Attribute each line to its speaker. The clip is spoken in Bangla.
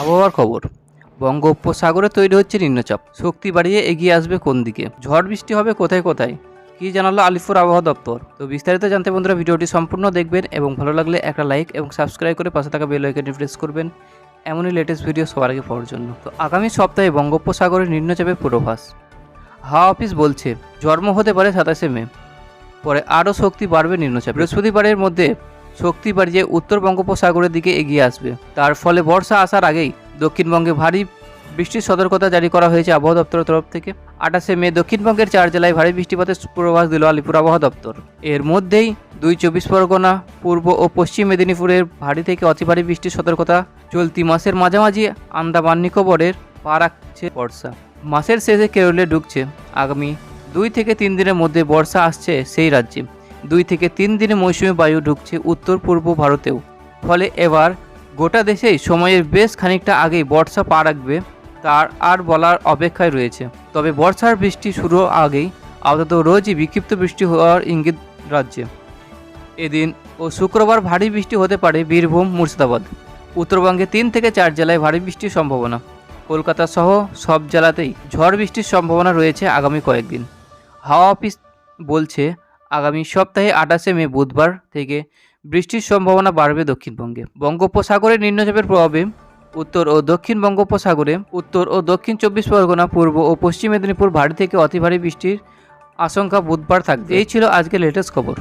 Speaker 1: আবহাওয়ার খবর। বঙ্গোপসাগরে তৈরি হচ্ছে নিম্নচাপ। শক্তি বাড়িয়ে এগিয়ে আসবে কোন দিকে? ঝড় বৃষ্টি হবে কোথায় কোথায়? কি জানালো আলিপুর আবহাওয়া দপ্তর? তো বিস্তারিত জানতে বন্ধুরা ভিডিওটি সম্পূর্ণ দেখবেন এবং ভালো লাগলে একটা লাইক এবং সাবস্ক্রাইব করে পাশে থাকা বেল আইকনটি প্রেস করবেন। এমনই লেটেস্ট ভিডিও সবার আগে পাওয়ার জন্য। তো আগামী সপ্তাহে বঙ্গোপসাগরে নিম্নচাপের পূর্বাভাস। হাওয়া অফিস বলছে জন্ম হতে পারে সাতাশে মে। পরে আরও শক্তি বাড়বে নিম্নচাপ। বৃহস্পতিবারের মধ্যে শক্তি বাড়িয়ে উত্তর বঙ্গোপসাগরের দিকে এগিয়ে আসবে। তার ফলে বর্ষা আসার আগেই দক্ষিণবঙ্গে ভারী বৃষ্টির সতর্কতা জারি করা হয়েছে আবহাওয়া দপ্তরের তরফ থেকে। আঠাশে মে দক্ষিণবঙ্গের চার জেলায় ভারী বৃষ্টিপাতের পূর্বাভাস দিল আলিপুর আবহাওয়া দপ্তর। এর মধ্যেই দুই চব্বিশ পরগনা, পূর্ব ও পশ্চিম মেদিনীপুরের ভারী থেকে অতি ভারী বৃষ্টির সতর্কতা। চলতি মাসের মাঝামাঝি আন্দামান নিকোবরের পা রাখছে বর্ষা। মাসের শেষে কেরলে ঢুকছে আগামী দুই থেকে তিন দিনের মধ্যে বর্ষা আসছে সেই রাজ্যে। দুই থেকে তিন দিনে মৌসুমি বায়ু ঢুকছে উত্তর পূর্ব ভারতেও। ফলে এবার গোটা দেশেই সময়ের বেশ খানিকটা আগেই বর্ষা পা রাখবে তার আর বলার অপেক্ষায় রয়েছে। তবে বর্ষার বৃষ্টি শুরু আগেই আপাতত রোজই বিক্ষিপ্ত বৃষ্টি হওয়ার ইঙ্গিত রাজ্যে। এদিন ও শুক্রবার ভারী বৃষ্টি হতে পারে বীরভূম, মুর্শিদাবাদ। উত্তরবঙ্গে তিন থেকে চার জেলায় ভারী বৃষ্টির সম্ভাবনা। কলকাতা সহ সব জেলাতেই ঝড় বৃষ্টির সম্ভাবনা রয়েছে আগামী কয়েকদিন। হাওয়া অফিস বলছে আগামী সপ্তাহে আঠাশে মে বুধবার থেকে বৃষ্টির সম্ভাবনা বাড়বে দক্ষিণবঙ্গে। বঙ্গোপসাগরে নিম্নচাপের প্রভাবে উত্তর ও দক্ষিণ বঙ্গোপসাগরে, উত্তর ও দক্ষিণ চব্বিশ পরগনা, পূর্ব ও পশ্চিম মেদিনীপুর ভারী থেকে অতি ভারী বৃষ্টির আশঙ্কা বুধবার থাকবে। এই ছিল আজকের লেটেস্ট খবর।